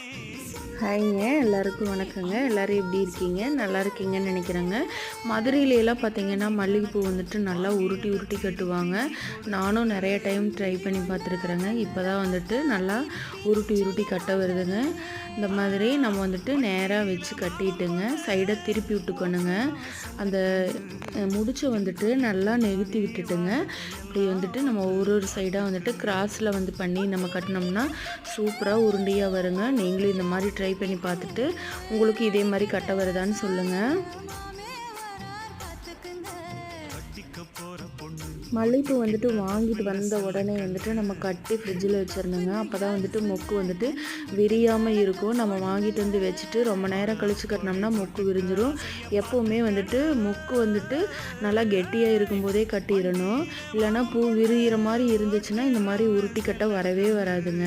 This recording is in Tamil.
Yeah. ஹாய்ங்க எல்லாருக்கும் வணக்கங்க. எல்லோரும் எப்படி இருக்கீங்க? நல்லா இருக்கீங்கன்னு நினைக்கிறேங்க. மதுரையிலலாம் பார்த்திங்கன்னா பார்த்தீங்கன்னா மல்லிகைப்பூ வந்துட்டு நல்லா உருட்டி உருட்டி கட்டுவாங்க. நானும் நிறைய டைம் ட்ரை பண்ணி பார்த்துருக்குறேங்க. இப்போ தான் வந்துட்டு நல்லா உருட்டி உருட்டி கட்ட வருதுங்க. இந்த மாதிரி நம்ம வந்துட்டு நேராக வச்சு கட்டிட்டுங்க சைடை திருப்பி விட்டுக்கணுங்க. அந்த அஹ், முடிச்சை வந்துட்டு நல்லா நெகுத்தி விட்டுட்டுங்க. இப்படி வந்துட்டு நம்ம ஒரு ஒரு சைடாக வந்துட்டு கிராஸில் வந்து பண்ணி நம்ம கட்டினோம்னா சூப்பராக உருண்டையாக வருங்க. நீங்களும் இந்த மாதிரி ட்ரை பண்ணி பார்த்துட்டு உங்களுக்கு இதே மாதிரி கட்ட வருதான்னு சொல்லுங்கள் மல்லிகைப்பூ வந்துட்டு வாங்கிட்டு வந்த உடனே வந்துட்டு நம்ம கட்டி ஃப்ரிட்ஜில் வச்சுருந்தோங்க அப்போ தான் வந்துட்டு மொக்கு வந்துட்டு விரியாமல் இருக்கும். நம்ம வாங்கிட்டு வந்து வச்சுட்டு ரொம்ப நேரம் கழித்து கட்டினோம்னா மொக்கு விரிஞ்சிடும் எப்போவுமே வந்துட்டு மொக்கு வந்துட்டு நல்லா கெட்டியாக இருக்கும்போதே கட்டிடணும். இல்லைன்னா பூ விரிகிற மாதிரி இருந்துச்சுன்னா இந்த மாதிரி உருட்டி கட்ட வரவே வராதுங்க.